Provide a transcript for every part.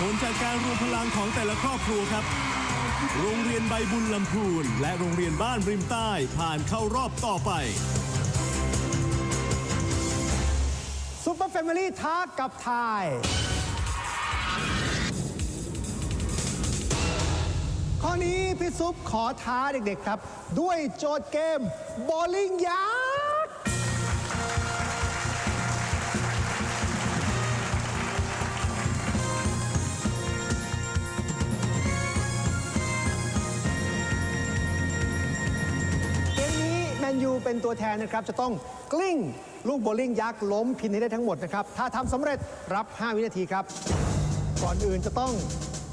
ผลจากการรวมพลังของแต่ละครอบครัวครับ โรงเรียนใบบุญลำพูน และโรงเรียนบ้านริมใต้ผ่านเข้ารอบต่อไปซุปเปอร์แฟมิลี่ท้ากับทาย ข้อนี้พี่ซุปขอท้าเด็กๆครับ ด้วยโจทย์เกมโบลิ่งยัก เป็นตัวแทนนะครับจะต้องกลิ้ง ลูกโบลิ่งยักษ์ล้มพินให้ได้ทั้งหมดนะครับ ถ้าทำสำเร็จรับ 5 วินาทีครับ ก่อนอื่นจะต้อง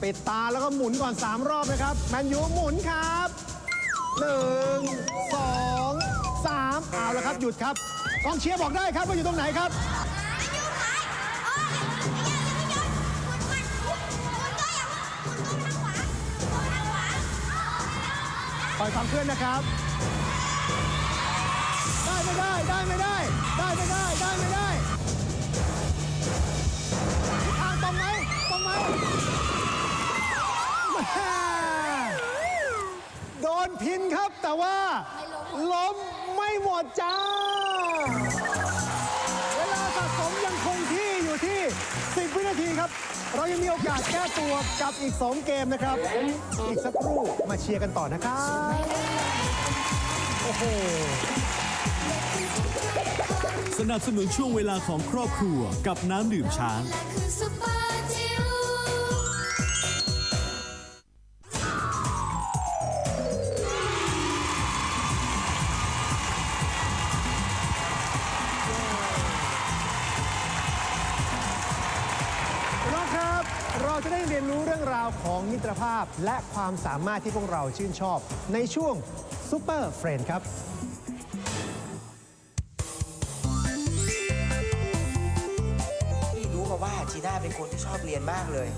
ปิดตาแล้วก็หมุนก่อน 3 รอบนะครับแมนยูหมุนครับ1 2 3เอาละครับหยุดครับกองเชียร์บอกได้ครับว่าอยู่ตรงไหนครับ ปล่อยความเคลื่อนนะครับ ได้ไม่ได้ ได้ไม่ได้ ได้ไม่ได้ ได้ไม่ได้ทางตรงไหมตรงไหมแม่โดนพินครับแต่ว่าล้มไม่หมดจ้า เวลาสะสมยังคงที่อยู่ที่ 10 วินาทีครับ เรายังมีโอกาสแก้ตัวกับอีก 2 เกมนะครับ อีกสักครู่มาเชียร์กันต่อนะครับ โอ้โห สนับสนุนช่วงเวลาของครอบครัวกับน้ำดื่มช้าง น้องครับ เราจะได้เรียนรู้เรื่องราวของมิตรภาพและความสามารถที่พวกเราชื่นชอบ ในช่วงซูเปอร์เฟรนครับ น่าเป็นคนที่ชอบเรียนมากเลย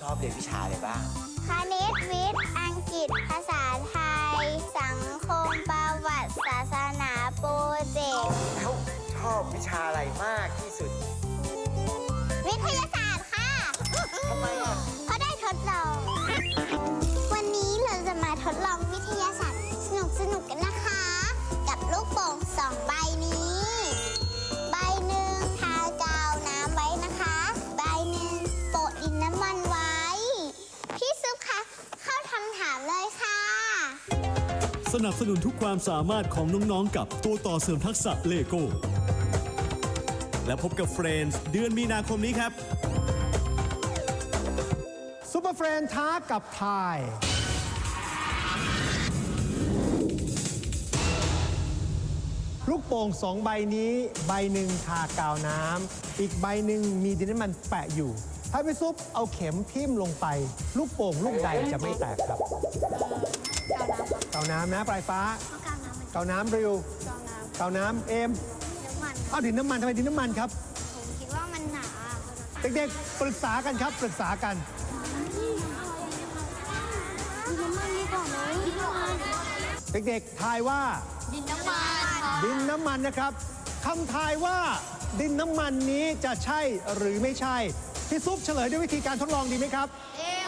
ชอบเรียนวิชาอะไรบ้าง คณิตวิทย์ อังกฤษ ภาษาไทย สังคม ประวัติศาสนาโปรเจกต์ แล้วชอบวิชาอะไรมากที่สุด วิทยาศาสตร์ค่ะทำไมอะ เพราะได้ทดลอง วันนี้เราจะมาทดลองวิทยาศาสตร์ สนุกสนุกๆกันนะคะ กับลูกโป่งสองใบนี้ใบ สนับสนุนทุกความสามารถของน้องๆ กับตัวต่อเสริมทักษะเลโก้ และพบกับ Friends เดือนมีนาคมนี้ครับ ซูเปอร์เฟรนท้ากับทาย ลูกโป่งสองใบนี้ ใบหนึ่งทากาวน้ำ อีกใบหนึ่งมีดินน้ำมันแปะอยู่ ถ้าพี่ซุปเอาเข็มทิ่มลงไป ลูกโป่งลูกใดจะไม่แตกครับ เกาน้ำนะปลายฟ้าเกาน้ำริวเกาน้ำเอมน้ำมันเอาดินน้ำมันทำไมดินน้ำมันครับผมคิดว่ามันหนาเด็กๆปรึกษากันครับปรึกษากัน ดินน้ำมันดีกว่าไหมดินน้ำมันเด็กๆทายว่า ดินน้ำมันดินน้ำมันนะครับคำทายว่าดินน้ำมันนี้จะใช่หรือไม่ใช่พี่ซุปเฉลยด้วยวิธีการทดลองดีไหมครับ เอว่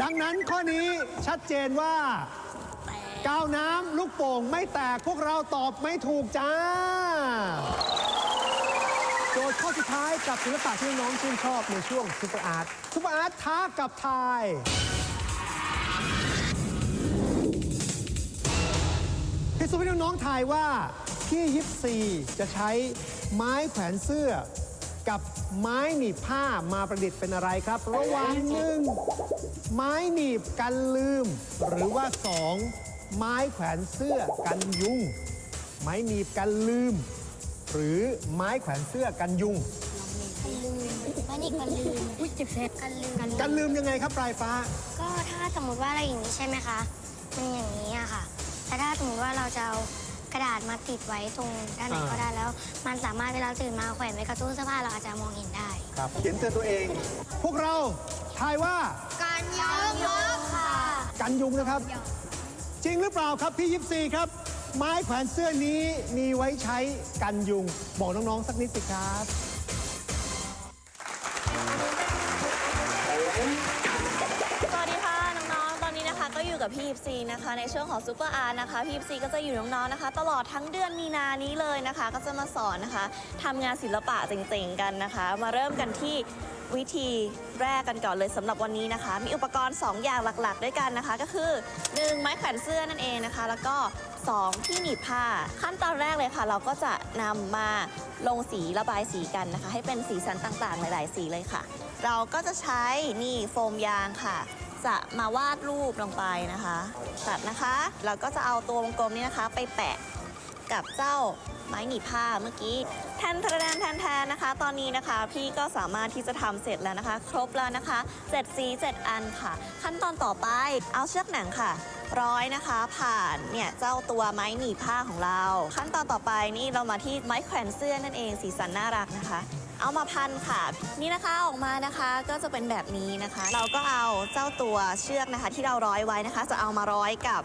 ดังนั้นข้อนี้ชัดเจนว่า กาวน้ำลูกโป่งไม่แตกพวกเราตอบไม่ถูกจ้า โจทย์ข้อสุดท้ายกับศิลปะที่น้องชื่นชอบในช่วงซุปเปอร์อาร์ตซุปเปอร์อาร์ตท้ากับทาย พี่สุพี่น้องๆทายว่าพี่ยิปซีจะใช้ไม้แขวนเสื้อ กับไม้หนีบผ้ามาประดิษฐ์เป็นอะไรครับ ระหว่างหนึ่งไม้หนีบกันลืม หรือว่าสองไม้แขวนเสื้อกันยุง ไม้หนีบกันลืม หรือไม้แขวนเสื้อกันยุงมันอีกกันลืมอุ้ยเจ็บแสบกันลืมกันลืมยังไงครับปลายฟ้า ก็ถ้าสมมติว่าอะไรอย่างนี้ใช่ไหมคะ มันอย่างนี้อะค่ะ แต่ถ้าสมมติว่าเราจะเอา กระดาษมาติดไว้ตรงด้านไหนอ่าก็ได้แล้ว มันสามารถเวลาตื่นมาแขวนไว้กับตู้เสื้อผ้าเราอาจจะมองเห็นได้ ครับเขียนเตือนตัวเอง พวกเราทายว่าการยกค่ะกันยุงนะครับ จริงหรือเปล่าครับพี่ยิปซีครับ ไม้แขวนเสื้อนี้มีไว้ใช้กันยุง บอกน้องๆสักนิดสิครับ กับพี่ยิปซีนะคะ ในช่วงของซูเปอร์อาร์นะคะพี่ยิปซีก็จะอยู่น้องๆนะคะ ตลอดทั้งเดือนมีนานี้เลยนะคะ ก็จะมาสอนนะคะทำงานศิลปะเจ๋งๆกันนะคะ มาเริ่มกันที่วิธีแรกกันก่อนเลยสำหรับวันนี้นะคะ มีอุปกรณ์ 2 อย่างหลักๆ ด้วยกันนะคะ ก็คือ 1 ไม้แขวนเสื้อนั่นเองนะคะ แล้วก็ 2 ที่หนีบผ้า ขั้นตอนแรกเลยค่ะ เราก็จะนำมาลงสีระบายสีกันนะคะ ให้เป็นสีสันต่างๆ หลาย ๆ สีเลยค่ะ เราก็จะใช้นี่โฟมยางค่ะ จะมาวาดรูปลงไปนะคะ ตัดนะคะแล้วก็จะเอาตัววงกลมนี้นะคะ ไปแปะกับเจ้าไม้หนีบผ้าเมื่อกี้แทนแทนแทนแทนนะคะ ตอนนี้นะคะ พี่ก็สามารถที่จะทำเสร็จแล้วนะคะ ครบแล้วนะคะเจ็ดสีเจ็ดอันค่ะ ขั้นตอนต่อไปเอาเชือกหนังค่ะ ร้อยนะคะ ผ่านเนี่ยเจ้าตัวไม้หนีบผ้าของเรา ขั้นตอนต่อไปนี่เรามาที่ไม้แขวนเสื้อนั่นเองสีสันน่ารักนะคะ เอามาพันค่ะ นี่นะคะออกมานะคะก็จะเป็นแบบนี้นะคะ เราก็เอาเจ้าตัวเชือกนะคะ ที่เราร้อยไว้นะคะ จะเอามาร้อยกับ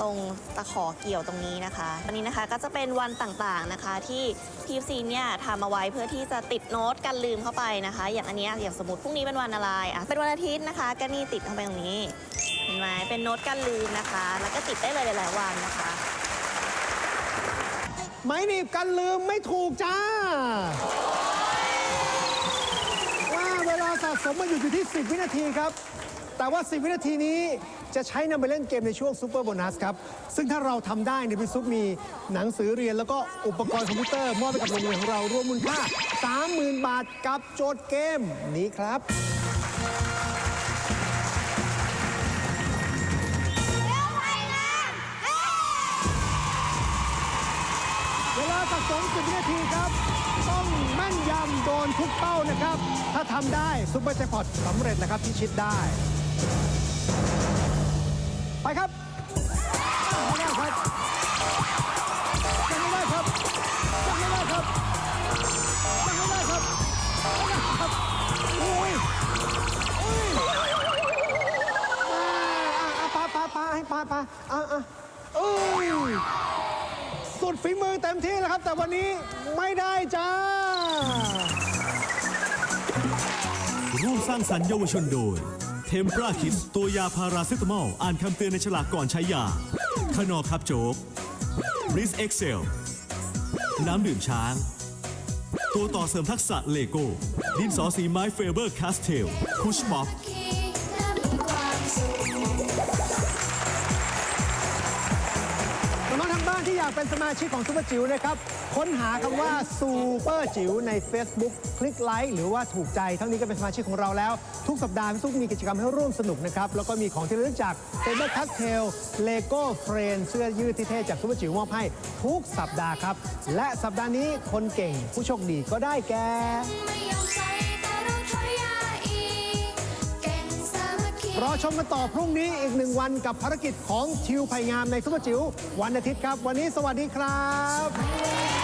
ตรงตะขอเกี่ยวตรงนี้นะคะอันนี้นะคะก็จะเป็นวันต่างๆนะคะ ที่พีฟซีเนี่ยทำเอาไว้เพื่อที่จะติดโน้ตกันลืมเข้าไปนะคะ อย่างอันนี้อย่างสมมติพรุ่งนี้เป็นวันอะไรอะเป็นวันอาทิตย์นะคะ ก็นี่ติดเข้าไปตรงนี้เห็นไหมเป็นโน้ตกันลืมนะคะ แล้วก็ติดได้เลยหลายๆวันนะคะ ไม้หนีบกันลืมไม่ถูกจ้า สะสมมาอยู่ที่ 10 วินาทีครับ แต่ว่า 10 วินาทีนี้จะใช้นำไปเล่นเกมในช่วงซูเปอร์โบนัสครับ ซึ่งถ้าเราทำได้ในยพี่ซุปมีหนังสือเรียนแล้วก็อุปกรณ์คอมพิวเตอร์มอบให้กับโรงเรียนของเรารวมมูลค่า 30,000 บาทกับโจทย์เกมนี้ครับ เวลาสะสม10 วินาทีครับ แม่นยำโดนทุกเป้านะครับ ถ้าทำได้ซุปเปอร์แจ็คพอตสำเร็จนะครับพิชิตได้ ไปครับไม่ได้ครับยังไม่ได้ครับยังไม่ได้ครับยังไม่ได้ครับไม่ได้ครับโอ้ยโอ้ยอ่าอ่าปาปาปาให้ปาปาอ่าอ่าเอ้ย สุดฝีมือเต็มที่แล้วครับ แต่วันนี้ไม่ได้จ้า ร่วมสร้างสรรค์เยาวชนโดย เทมปราคิสตัวยาพาราเซตามอล อ่านคำเตือนในฉลากก่อนใช้ยาขนอคับโจ๊กริสเอ็กเซลน้ำดื่มช้าง ตัวต่อเสริมทักษะเลโก้ ดินสอสีไม้เฟเบอร์คาสเทลพุชม็อบน้องๆทางบ้านที่อยากเป็นสมาชิกของซูเปอร์จิ๋วนะครับ ค้นหาคำว่าซูเปอร์จิ๋วใน Facebook คลิกไลค์หรือว่าถูกใจ เท่านี้ก็เป็นสมาชิกของเราแล้ว ทุกสัปดาห์พี่ซุปมีกิจกรรมให้ร่วมสนุกนะครับ แล้วก็มีของที่ระลึกจากเ a เบอร์คัสเทลเลโก้เฟรนเสื้อยืดที่เท่จากซูเปอร์จิ๋วมอบให้ทุกสัปดาห์ครับ และสัปดาห์นี้คนเก่งผู้โชคดีก็ได้แก่รอชมกันต่อพรุ่งนี้อีกหนึ่งวันกับภารกิจของทิวไผ่งามในซุปเปอร์จิ๋ววันอาทิตย์ครับ วันนี้สวัสดีครับ